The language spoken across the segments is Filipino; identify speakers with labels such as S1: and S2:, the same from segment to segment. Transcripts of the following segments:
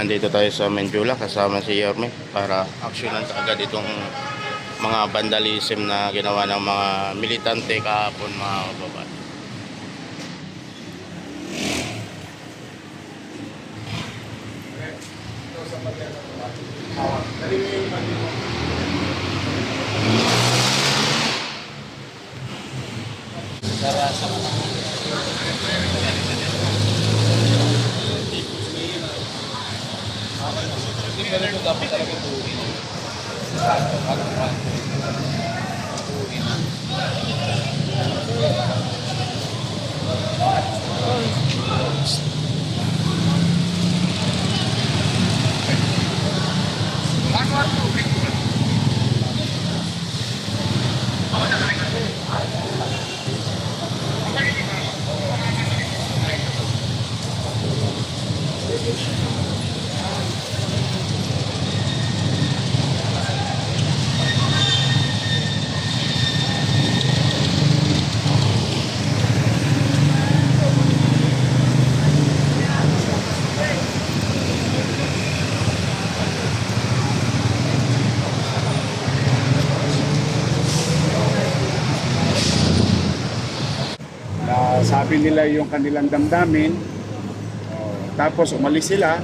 S1: nandito tayo sa Menjula kasama si Yorme para aksyonan agad itong mga vandalism na ginawa ng mga militante kahapon mga kababayan.
S2: Na sabi nila yung kanilang damdamin. Tapos umalis sila,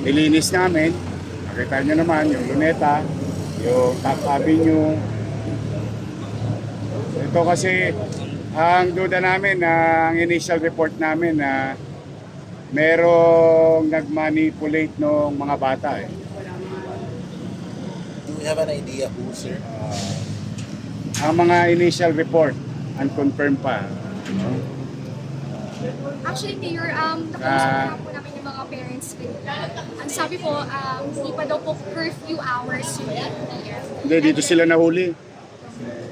S2: nilinis namin. Nakita nyo naman yung Luneta, yung Top Avenue. Ito kasi ang duda namin na ang initial report namin na merong nagmanipulate ng mga bata eh.
S3: Do we have an idea who, sir?
S2: Ang mga initial report, unconfirmed pa.
S4: Actually, Mayor, um,
S2: Ah.
S4: nakausap na po namin yung mga parents ko. Ang sabi po, um, hindi pa daw po curfew hours yung 8 p.m.
S2: Hindi, dito sila nahuli.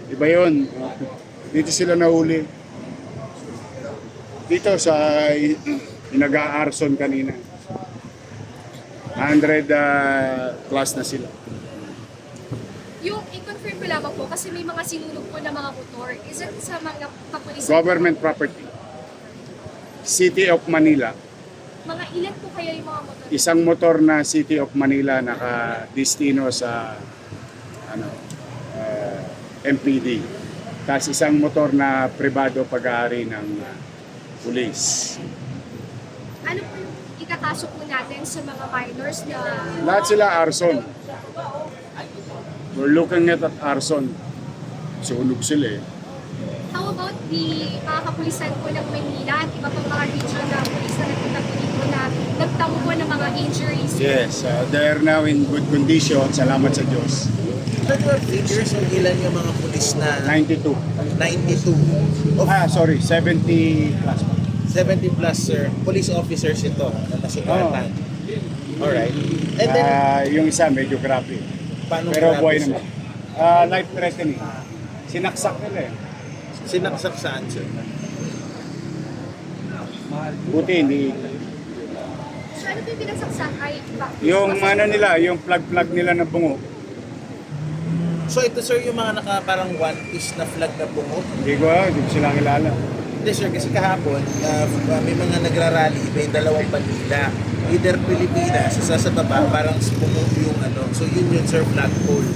S2: Iba yun. Dito sila nahuli. Dito sa inaga-arson kanina. 100 uh, plus na sila.
S4: Yung i-confirm ko lamang po, kasi may mga sinunog po na mga motor. Is it sa mga kapulisan?
S2: Government property. City of Manila.
S4: Mga ilan po kaya yung mga motor?
S2: Isang motor na City of Manila naka-destino sa ano, uh, MPD. Tapos isang motor na privado pag-aari ng uh, pulis.
S4: Ano po yung ikakasok po natin sa mga minors na...
S2: Lahat sila arson. We're looking at arson. Sunog sila eh.
S4: The mga kapulisan po ng Manila at iba pang mga region na pulis na nagpunta po dito na nagtamo po ng mga injuries?
S2: Yes, uh, they are now in good condition. Salamat sa Diyos.
S3: Your figures kung ilan yung mga pulis na
S2: 92.
S3: 92 of
S2: Ah, sorry, 70 plus.
S3: 70 plus, sir. Police officers ito na nasugatan. Alright. And then,
S2: Ah, yung isa medyo grabe.
S3: paano
S2: Pero
S3: grabe,
S2: buhay
S3: sir?
S2: naman. Ah, life threatening. Sinaksak nila eh.
S3: Sinaksak saan, sir?
S2: Buti hindi.
S4: So ano po yung pinagsaksak ay iba?
S2: Yung ano nila, yung plug-plug nila na bungo.
S3: So ito, sir, yung mga naka parang one piece na flag na bungo.
S2: Hindi ko, hindi ko sila kilala.
S3: Hindi, sir, kasi kahapon, uh, may mga nagrarally, may dalawang bandila. Either Pilipinas, isa sa baba, parang bungo yung ano. So yun yun, sir, flagpole.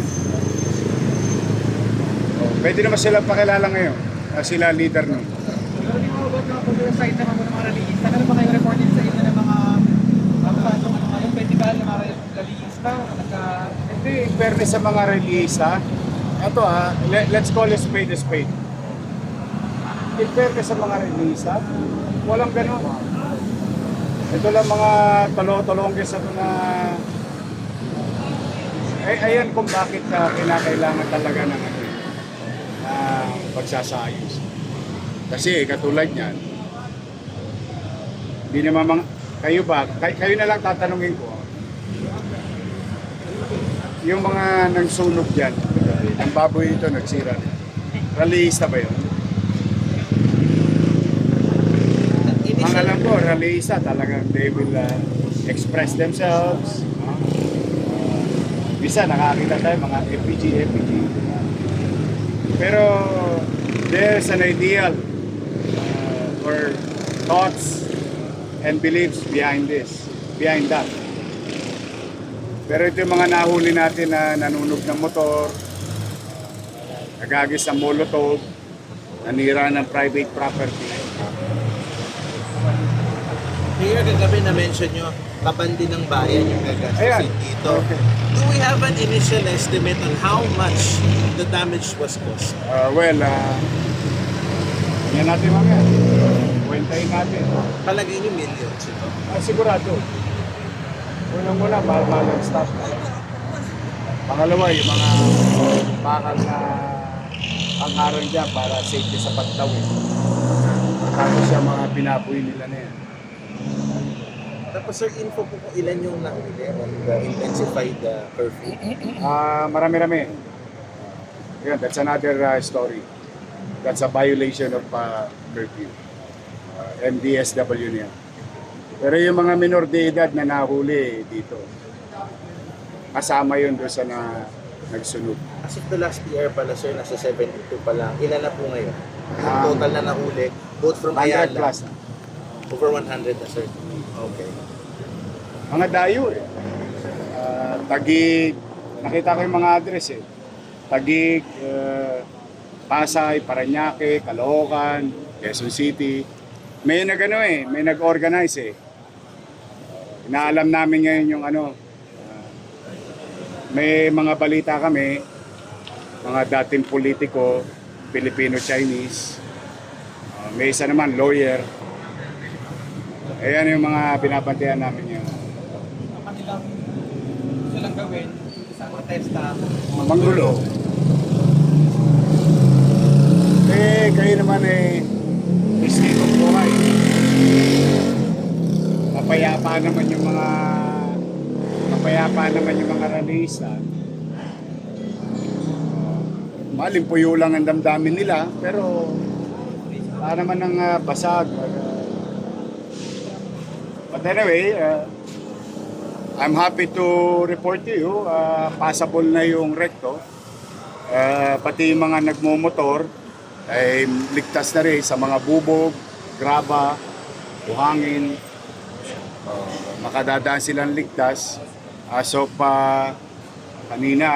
S2: Oh, pwede naman sila pakilala ngayon. Ah, sila leader nun.
S5: Pero di mo about mga pag-site naman ng mga release. Meron ba kayong reported sa inyo ng mga mga ano, mga festival ng mga nagka
S2: Hindi, in fairness sa mga ha. Ito ha, le- let's call a spade a spade. In sa mga release ha, walang ganun. Ito lang mga talo-talongges ito na ay ayan kung bakit uh, kinakailangan talaga ng ano, uh, pagsasayos. Kasi katulad niyan, hindi naman mga, kayo ba, kay, kayo na lang tatanungin ko, yung mga nagsunog dyan, ang baboy ito nagsira. Rallyista ba yun? Ang alam ko, rallyista talagang they will uh, express themselves. Uh, bisa nakakita tayo mga FPG, FPG. Pero there's an ideal uh, or thoughts and beliefs behind this, behind that. Pero ito yung mga nahuli natin na nanunog ng motor, nagagis ng molotov, nanira ng private property.
S3: Mayor, kagabi na-mention nyo, kabandi ng bayan yung gagastusin dito.
S2: Okay.
S3: Do we have an initial estimate on how much the damage was caused?
S2: Uh, well, uh, yan natin mamaya. Kwentahin natin.
S3: Palagay nyo millions ito.
S2: Ah, sigurado. Unang-una, mahal-mahal ang staff. Pangalawa, yung mga bakal na pang-aral dyan para safety sa pagtawid. Tapos yung mga pinapoy nila na yan.
S3: Tapos sir, info po kung ilan yung nahuli on the intensified uh, curfew.
S2: Ah, marami-rami. Yan, that's another uh, story. That's a violation of uh, curfew. Uh, MDSW niya. Pero yung mga minor de edad na nahuli dito, kasama yun doon sa na, nagsunod.
S3: As of the last year pala sir, nasa 72 pa lang. Ilan na po ngayon?
S2: Ah.
S3: total na nahuli, both from
S2: 100
S3: Ayala,
S2: plus.
S3: over 100 na sir. Okay.
S2: Mga dayo eh. Ah, Tagig, nakita ko yung mga address eh. Tagig, uh, Pasay, Paranaque, Caloocan, Quezon City. May nagano eh, may nag-organize eh. Inaalam namin ngayon yung ano, may mga balita kami, mga dating politiko, Filipino-Chinese, Ah, may isa naman lawyer. Ayan yung mga binabantayan namin yun.
S5: Ang kanilang gusto lang gawin, isang protesta,
S2: Manggulo. Eh, kayo naman eh, mistik ng buhay. Mapayapa naman yung mga mapayapa naman yung mga ralista. Malimpuyo lang ang damdamin nila, pero wala naman ng ah, basag. Uh, but anyway, uh, I'm happy to report to you, uh, passable na yung recto. Uh, pati yung mga nagmumotor ay ligtas na rin sa mga bubog, graba, buhangin. Uh, makadadaan silang ligtas. As of uh, kanina,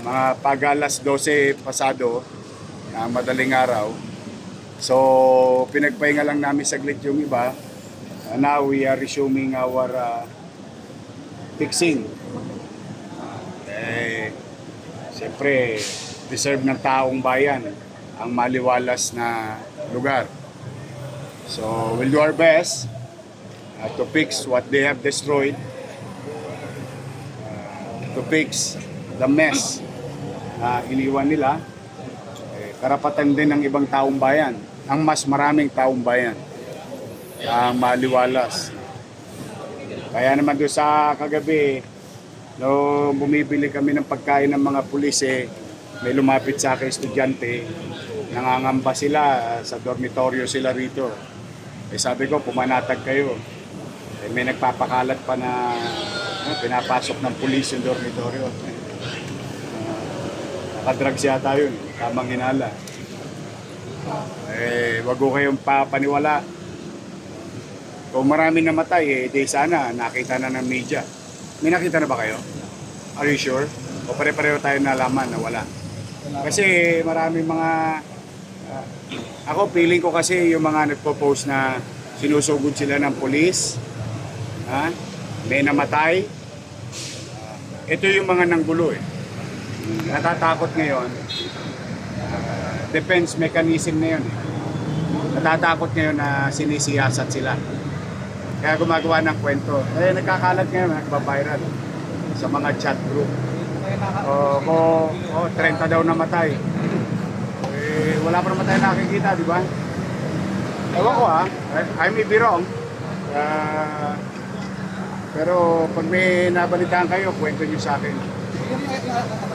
S2: mga pag alas 12 pasado, na madaling araw. So, pinagpahinga lang namin saglit yung iba. Uh, now we are resuming our uh, fixing. Eh, siyempre, deserve ng taong bayan ang maliwalas na lugar. So, we'll do our best uh, to fix what they have destroyed, uh, to fix the mess na iniwan nila. Eh, karapatan din ng ibang taong bayan, ang mas maraming taong bayan ang maliwalas kaya naman doon sa kagabi, no, bumibili kami ng pagkain ng mga pulis eh, may lumapit sa akin estudyante, nangangamba sila, ah, sa dormitoryo sila rito. Eh sabi ko, pumanatag kayo. Eh, may nagpapakalat pa na ah, pinapasok ng pulis yung dormitoryo. Uh, nakadrugs yata yun, tamang hinala. Eh, wag ko kayong papaniwala. Kung marami namatay, eh, di sana nakita na ng media. May nakita na ba kayo? Are you sure? O pare-pareho tayo nalaman na wala? Kasi marami mga... ako, feeling ko kasi yung mga nagpo-post na sinusugod sila ng polis, ha? may namatay. Ito yung mga nanggulo eh. Natatakot ngayon. Defense mechanism na yun eh. Natatakot ngayon na sinisiyasat sila. Kaya gumagawa ng kwento. Eh, nagkakalat ngayon, nagbabiral sa mga chat group. O, ko, oh, 30 daw namatay. Eh, wala pa naman tayo nakikita, di ba? Ewan ko ah, I- may be wrong. Ah, pero pag may nabalitaan kayo, kwento nyo sa akin.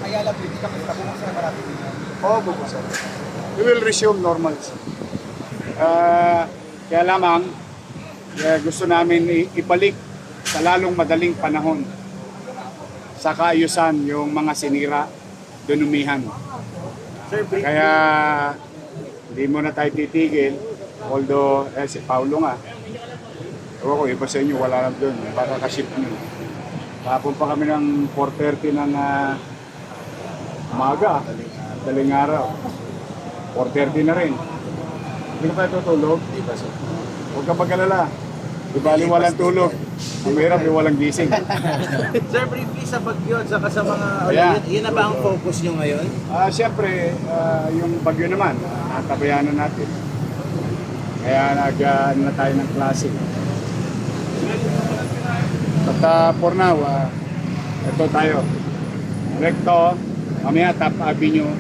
S5: Ayala Bridge, kapag tapos sa marami din.
S2: Oo, bubusan. We will resume normal. Ah, kaya lamang, kaya gusto namin ibalik sa lalong madaling panahon sa kaayusan yung mga sinira, dunumihan. Kaya hindi mo na tayo titigil. Although, eh, si Paulo nga, ewan ko, iba sa inyo, wala lang doon. Baka ka-ship nyo. Tapon pa kami ng 4.30 ng ah, umaga, daling araw. 4.30 na rin. Hindi ka pa tutulog?
S3: Di ba, sir?
S2: Huwag ka mag-alala. Di bali walang tulog. Ang mahirap yung walang gising.
S3: Sir, briefly sa bagyo at saka sa mga...
S2: Ayan.
S3: Yun, yun na ba ang focus nyo ngayon?
S2: Ah, Siyempre, ah, yung bagyo naman, uh, natabayanan natin. Kaya nag ah, ano na tayo ng klase. But ah, for now, ah, ito tayo. Recto, mamaya Top Avenue,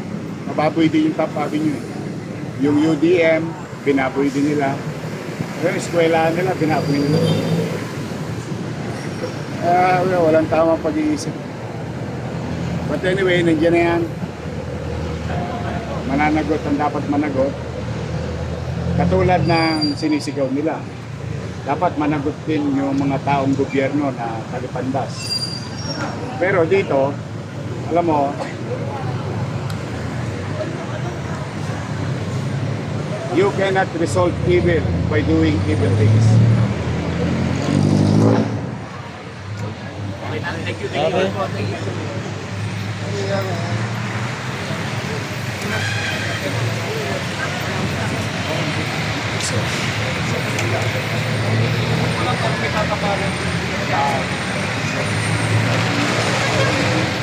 S2: mababoy din yung Top Avenue. eh. Yung UDM, binaboy din nila. Yung eskwelahan nila, binaboy nila. Ah, wala, walang tamang pag-iisip. But anyway, nandiyan na yan. Mananagot ang dapat managot. Katulad ng sinisigaw nila. Dapat managot din yung mga taong gobyerno na talipandas. Pero dito, alam mo, You cannot resolve evil by doing evil things.
S3: Thank you. Thank you. Thank you. Thank you.